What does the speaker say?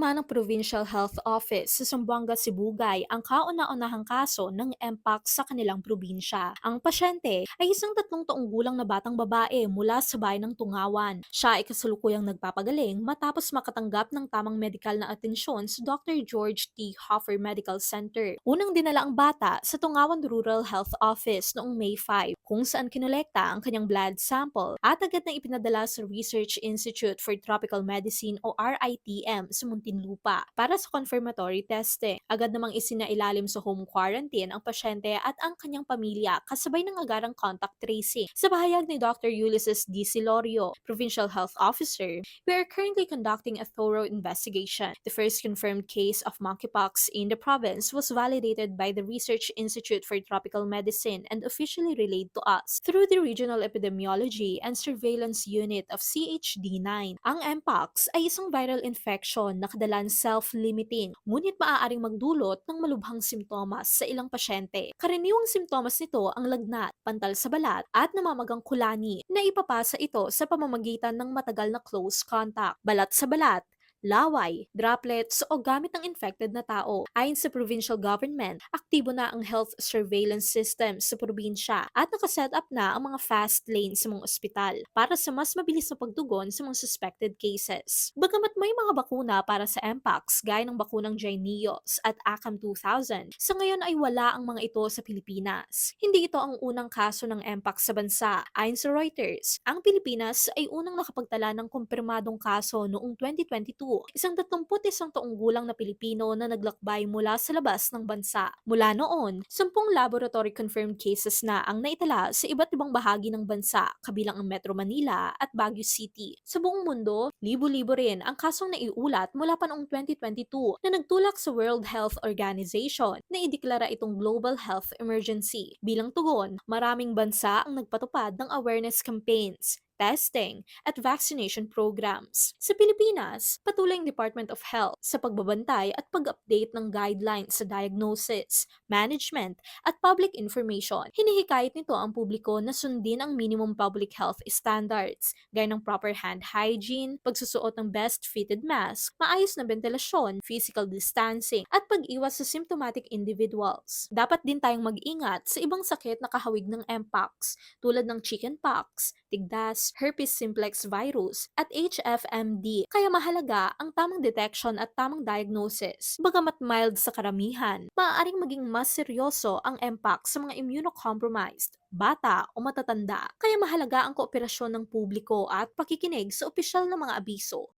Ikinonfirma ng Provincial Health Office sa Zamboanga, Sibugay ang kauna-unahang kaso ng Mpox sa kanilang probinsya. Ang pasyente ay isang tatlong taong gulang na batang babae mula sa bayan ng Tungawan. Siya ay kasalukuyang nagpapagaling matapos makatanggap ng tamang medikal na atensyon sa Dr. George T. Hoffer Medical Center. Unang dinala ang bata sa Tungawan Rural Health Office noong May 5 kung saan kinolekta ang kanyang blood sample at agad na ipinadala sa Research Institute for Tropical Medicine o RITM sa Muntinlupa para sa confirmatory testing. Agad namang isinailalim sa home quarantine ang pasyente at ang kanyang pamilya kasabay ng agarang contact tracing. Sa pahayag ni Dr. Ulysses D. Silorio, Provincial Health Officer, we are currently conducting a thorough investigation. The first confirmed case of monkeypox in the province was validated by the Research Institute for Tropical Medicine and officially relayed to us through the Regional Epidemiology and Surveillance Unit of CHD9. Ang Mpox ay isang viral infection na kadalan self-limiting, ngunit maaaring magdulot ng malubhang simptomas sa ilang pasyente. Karaniwang simptomas nito ang lagnat, pantal sa balat, at namamagang kulani na ipapasa ito sa pamamagitan ng matagal na close contact. Balat sa balat, laway, droplets o gamit ng infected na tao. Ayon sa provincial government, aktibo na ang health surveillance system sa probinsya at nakaset up na ang mga fast lanes sa mga ospital para sa mas mabilis na pagtugon sa mga suspected cases. Bagamat may mga bakuna para sa Mpox gaya ng bakunang Jynneos at ACAM 2000, sa ngayon ay wala ang mga ito sa Pilipinas. Hindi ito ang unang kaso ng Mpox sa bansa. Ayon sa Reuters, ang Pilipinas ay unang nakapagtala ng kumpirmadong kaso noong 2022 isang 31 taong gulang na Pilipino na naglakbay mula sa labas ng bansa. Mula noon, 10 laboratory confirmed cases na ang naitala sa iba't ibang bahagi ng bansa, kabilang ang Metro Manila at Baguio City. Sa buong mundo, libo-libo rin ang kasong naiulat mula pa noong 2022 na nagtulak sa World Health Organization na ideklara itong global health emergency. Bilang tugon, maraming bansa ang nagpatupad ng awareness campaigns, testing, at vaccination programs. Sa Pilipinas, patuloy ang Department of Health sa pagbabantay at pag-update ng guidelines sa diagnosis, management, at public information. Hinihikayat nito ang publiko na sundin ang minimum public health standards, gaya ng proper hand hygiene, pagsusuot ng best fitted mask, maayos na ventilasyon, physical distancing, at pag-iwas sa symptomatic individuals. Dapat din tayong mag-ingat sa ibang sakit na kahawig ng Mpox, tulad ng chickenpox, tigdas, herpes simplex virus, at HFMD. Kaya mahalaga ang tamang detection at tamang diagnosis. Bagamat mild sa karamihan, maaaring maging mas seryoso ang Mpox sa mga immunocompromised, bata o matatanda. Kaya mahalaga ang kooperasyon ng publiko at pakikinig sa opisyal na mga abiso.